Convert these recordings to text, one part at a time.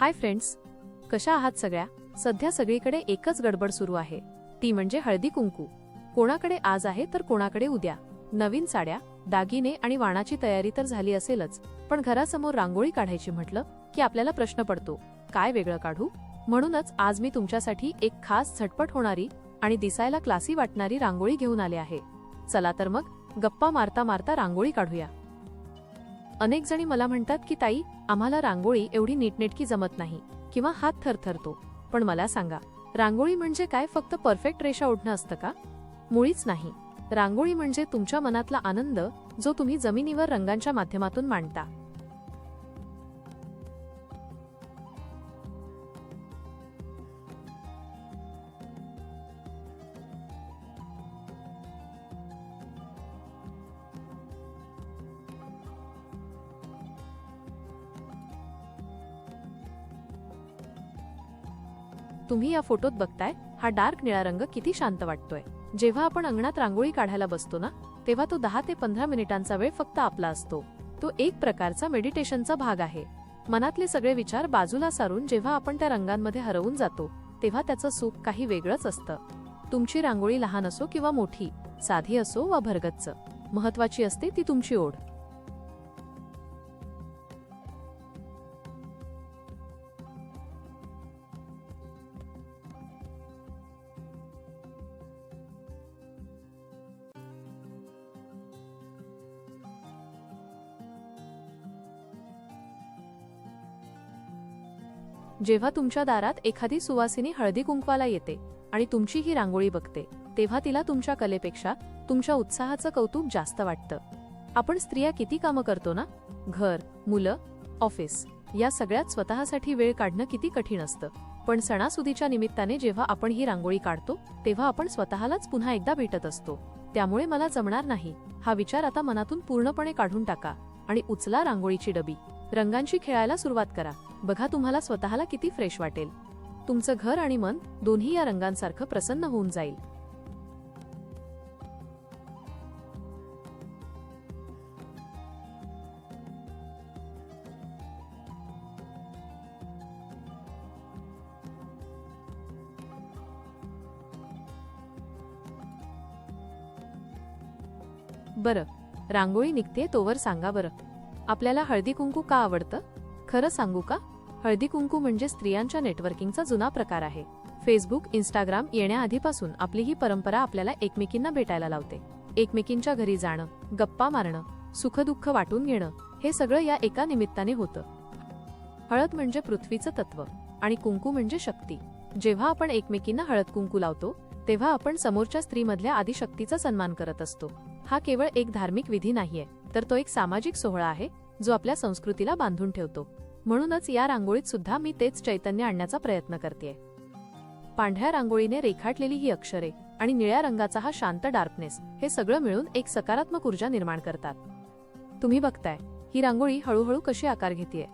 Hi friends कशा आहात सगळ्या? सध्या सगळीकडे एकच गडबड सुरू आहे. ती म्हणजे हळदी कुंकू. कोणाकडे आज आहे तर कोणाकडे उद्या. नवीन साड्या दागिने आणि वाणाची तयारी तर झाली असेलच पण घरासमोर रांगोळी काढायची म्हटलं की आपल्याला प्रश्न पडतो काय वेगळं काढू? म्हणूनच आज मी तुमच्यासाठी एक खास झटपट होणारी आणि दिसायला क्लासी वाटणारी रांगोळी घेऊन आले आहे. चला तर मग गप्पा मारता मारता रांगोळी काढूया. अनेक जणी मला म्हणतात की ताई आम्हाला रांगोळी एवढी नीटनेटकी जमत नाही किंवा हात थरथरतो. पण मला सांगा रांगोळी म्हणजे काय? फक्त परफेक्ट रेषा ओढणं असतं का? मुळीच नाही. रांगोळी म्हणजे तुमच्या मनातला आनंद जो तुम्ही जमिनीवर रंगांच्या माध्यमातून मांडता. तुम्ही या फोटोत बघताय हा डार्क निळा रंग किती शांत वाटतोय. जेव्हा आपण अंगणात रांगोळी काढायला बसतो ना तेव्हा तो दहा ते पंधरा मिनिटांचा वेळ फक्त आपला असतो. तो एक प्रकारचा मेडिटेशनचा भाग आहे. मनातले सगळे विचार बाजूला सारून जेव्हा आपण त्या रंगांमध्ये हरवून जातो तेव्हा त्याचं सुख काही वेगळंच असतं. तुमची रांगोळी लहान असो किंवा मोठी साधी असो वा भरगच्च महत्वाची असते ती तुमची ओढ. जेव्हा तुमच्या दारात एखादी सुवासिनी हळदी कुंकवाला येते आणि तुमची ही रांगोळी बघते तेव्हा तिला तुमच्या कलेपेक्षा तुमच्या उत्साहाचं कौतुक जास्त वाटतं. आपण स्त्रिया किती कामं करतो ना? घर मुलं ऑफिस या सगळ्यात स्वतःसाठी वेळ काढणं किती कठीण असतं. पण सणासुदीच्या निमित्ताने जेव्हा आपण ही रांगोळी काढतो तेव्हा आपण स्वतःलाच पुन्हा एकदा भेटत असतो. त्यामुळे मला जमणार नाही. हा विचार आता मनातून पूर्णपणे काढून टाका आणि उचला रांगोळीची डबी. रंगांशी खेळायला सुरुवात करा. बघा तुम्हाला स्वतःला किती फ्रेश वाटेल. तुमचं घर आणि मन दोन्ही या रंगांसारखं प्रसन्न होऊन जाईल. बरं रांगोळी निघते तोवर सांगा बरं. आपल्याला हळदी कुंकू का आवडतं? खरं सांगू का? हळदी कुंकू म्हणजे स्त्रियांच्या नेटवर्किंगचा जुना प्रकार आहे. फेसबुक इंस्टाग्राम येण्याआधीपासून आपली ही परंपरा आपल्याला एकमेकींना भेटायला लावते. एकमेकींच्या घरी जाणं गप्पा मारणं सुखदुःख वाटून घेणं हे सगळं या एका निमित्ताने होतं. हळद म्हणजे पृथ्वीचं तत्व आणि कुंकू म्हणजे शक्ती. जेव्हा आपण एकमेकींना हळद कुंकू लावतो तेव्हा आपण समोरच्या स्त्रीमधल्या आदिशक्तीचा सन्मान करत असतो. हा केवळ एक धार्मिक विधी नाहीये तर तो एक सामाजिक सोहळा आहे जो आपल्या संस्कृतीला बांधून ठेवतो. म्हणूनच या रांगोळीत सुद्धा मी तेच चैतन्य आणण्याचा प्रयत्न करते पांढऱ्या रांगोळीने रेखाटलेली ही अक्षरे आणि निळ्या रंगाचा हा शांत डार्कनेस हे सगळं मिळून एक सकारात्मक ऊर्जा निर्माण करतात. तुम्ही बघताय ही रांगोळी हळूहळू कशी आकार घेते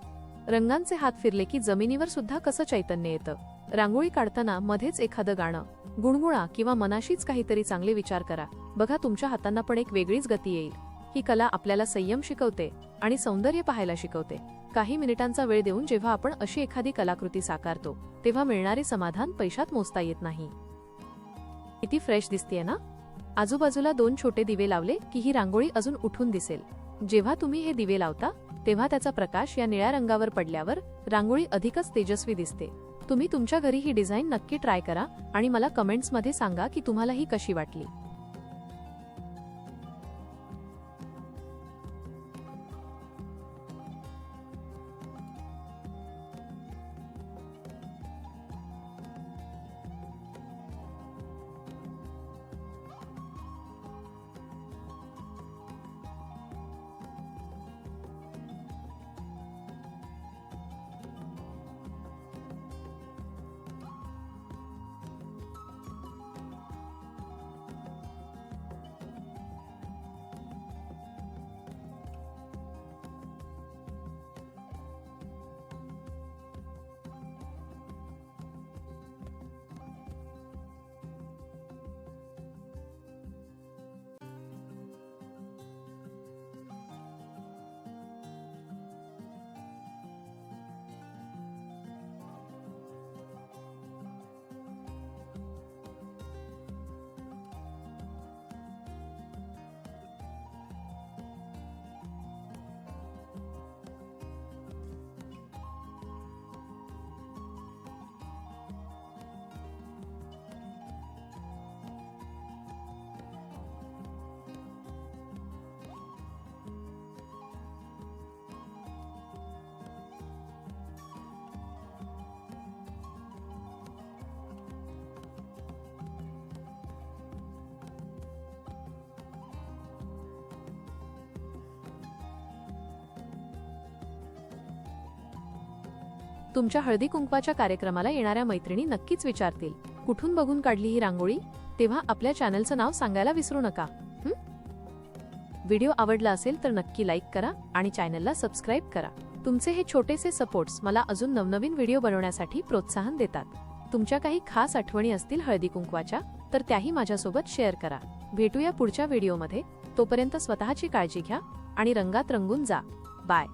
रंगांचे हात फिरले की जमिनीवर सुद्धा कसं चैतन्य येतं. रांगोळी काढताना मध्येच एखादं गाणं गुणगुणा किंवा मनाशीच काहीतरी चांगले विचार करा. बघा तुमच्या हातांना पण एक वेगळीच गती येईल. ही कला आपल्याला संयम शिकवते आणि सौंदर्य पाहायला शिकवते. काही मिनिटांचा वेळ देऊन जेव्हा आपण अशी एखादी कलाकृती साकारतो तेव्हा मिळणारे समाधान पैशात मोजता येत नाही. किती फ्रेश दिसतीये ना? आजूबाजूला दोन छोटे दिवे लावले की ही रांगोळी अजून उठून दिसेल. जेव्हा तुम्ही हे दिवे लावता तेव्हा त्याचा प्रकाश या निळ्या रंगावर पडल्यावर रांगोळी अधिकच तेजस्वी दिसते. तुम्ही तुमच्या घरी ही डिझाईन नक्की ट्राय करा आणि मला कमेंट्समध्ये सांगा की तुम्हाला ही कशी वाटली. तुमच्या हळदी कुंकवाच्या कार्यक्रमाला येणाऱ्या मैत्रिणी नक्कीच विचारतील. कुठून बघून काढली ही रांगोळी? तेव्हा आपल्या चॅनलचं नाव सांगायला विसरू नका. व्हिडिओ आवडला असेल तर नक्की लाईक करा आणि चॅनलला सबस्क्राईब करा. तुमचे हे छोटेसे सपोर्ट्स मला अजून नवनवीन व्हिडिओ बनवण्यासाठी प्रोत्साहन देतात. तुमच्या काही खास आठवणी असतील हळदी कुंकवाच्या तर त्याही माझ्यासोबत शेअर करा. भेटूया पुढच्या व्हिडिओमध्ये. तोपर्यंत स्वतःची काळजी घ्या आणि रंगात रंगून जा. बाय.